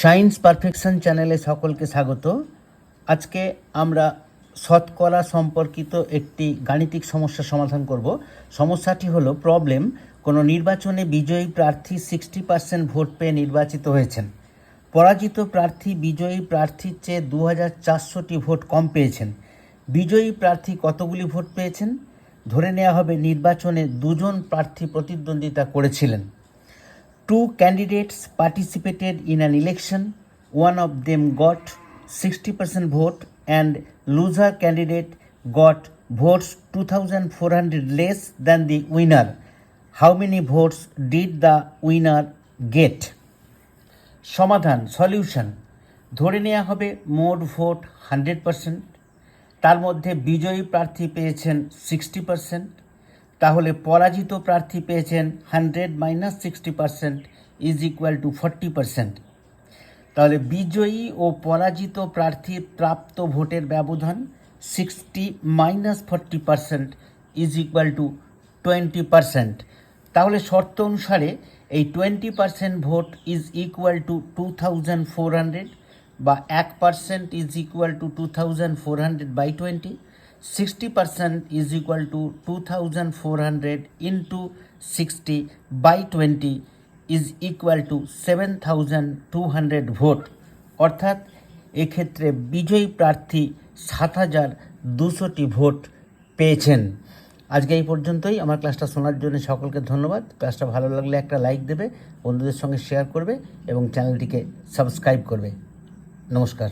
Science perfection চ্যানেলে সকলকে স্বাগত। আজকে আমরা শতকরা সম্পর্কিত একটি গাণিতিক সমস্যা সমাধান করব। সমস্যাটি হলো প্রবলেম কোনো নির্বাচনে বিজয়ী প্রার্থী সিক্সটি পার্সেন্ট ভোট পেয়ে নির্বাচিত হয়েছেন। পরাজিত প্রার্থী বিজয়ী প্রার্থীর চেয়ে দু হাজার চারশোটি ভোট কম পেয়েছেন। বিজয়ী প্রার্থী কতগুলি ভোট পেয়েছেন? ধরে নেওয়া হবে নির্বাচনে দুজন প্রার্থী প্রতিদ্বন্দ্বিতা করেছিলেন। Two candidates participated in an election. One of them got 60% vote and loser candidate got votes 2400 less than the winner. How many votes did the winner get? সমাধান সলিউশন ধরে নেওয়া হবে মোট ভোট হান্ড্রেড পারসেন্ট তার মধ্যে বিজয়ী প্রার্থী পেয়েছেন সিক্সটি পারসেন্ট তাহলে পরাজিত প্রার্থী পেয়েছেন hundred minus sixty percent is equal to forty percent. তাহলে বিজয়ী ও পরাজিত প্রার্থীর প্রাপ্ত ভোটের ব্যবধান sixty minus forty percent is equal to twenty percent. তাহলে শর্ত অনুসারে এই twenty percent vote is equal to two thousand four hundred বা এক percent is equal to two thousand four hundred by twenty. Sixty percent is equal to two thousand four hundred into sixty by twenty is equal to seven thousand two hundred vote অর্থাৎ এক্ষেত্রে বিজয়ী প্রার্থী সাত হাজার দুশোটি vote পেয়েছেন। আজকে এই পর্যন্তই। আমার ক্লাসটা শোনার জন্য সকলকে ধন্যবাদ। ক্লাসটা ভালো লাগলে একটা লাইক দেবে, বন্ধুদের সঙ্গে শেয়ার করবে এবং চ্যানেলটিকে সাবস্ক্রাইব করবে। নমস্কার।